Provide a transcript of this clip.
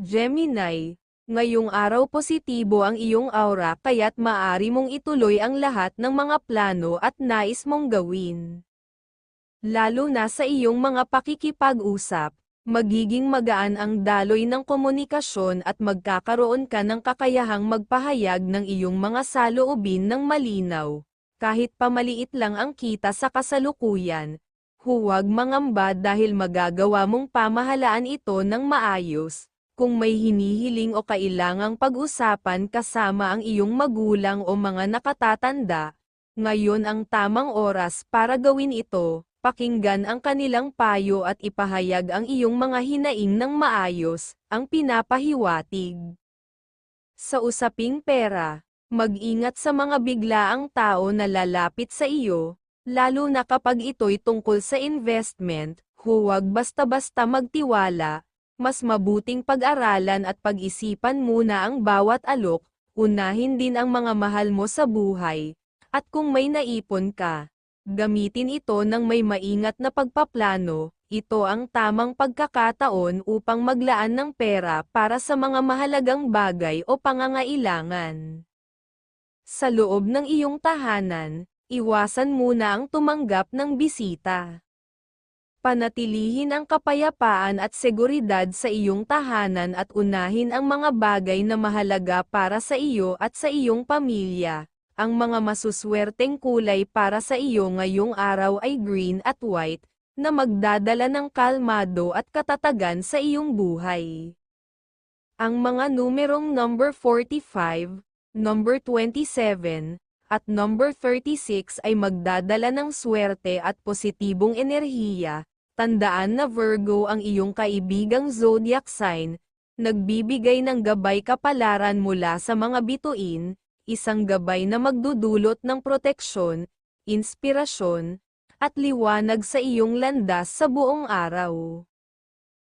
Gemini, ngayong araw positibo ang iyong aura kaya't maaari mong ituloy ang lahat ng mga plano at nais mong gawin. Lalo na sa iyong mga pakikipag-usap, magiging magaan ang daloy ng komunikasyon at magkakaroon ka ng kakayahang magpahayag ng iyong mga saloobin ng malinaw. Kahit pamaliit lang ang kita sa kasalukuyan, huwag mangamba dahil magagawa mong pamahalaan ito ng maayos. Kung may hinihiling o kailangang pag-usapan kasama ang iyong magulang o mga nakatatanda, ngayon ang tamang oras para gawin ito, pakinggan ang kanilang payo at ipahayag ang iyong mga hinaing ng maayos, ang pinapahiwatig. Sa usaping pera, mag-ingat sa mga biglaang tao na lalapit sa iyo, lalo na kapag ito'y tungkol sa investment, huwag basta-basta magtiwala, mas mabuting pag-aralan at pag-isipan muna ang bawat alok, unahin din ang mga mahal mo sa buhay, at kung may naipon ka, gamitin ito ng may maingat na pagpaplano, ito ang tamang pagkakataon upang maglaan ng pera para sa mga mahalagang bagay o pangangailangan. Sa loob ng iyong tahanan, iwasan muna ang tumanggap ng bisita. Panatilihin ang kapayapaan at seguridad sa iyong tahanan at unahin ang mga bagay na mahalaga para sa iyo at sa iyong pamilya. Ang mga masuswerteng kulay para sa iyo ngayong araw ay green at white, na magdadala ng kalmado at katatagan sa iyong buhay. Ang mga numerong number 45, number 27, at number 36 ay magdadala ng swerte at positibong enerhiya. Tandaan na Virgo ang iyong kaibigang zodiac sign, nagbibigay ng gabay kapalaran mula sa mga bituin, isang gabay na magdudulot ng proteksyon, inspirasyon, at liwanag sa iyong landas sa buong araw.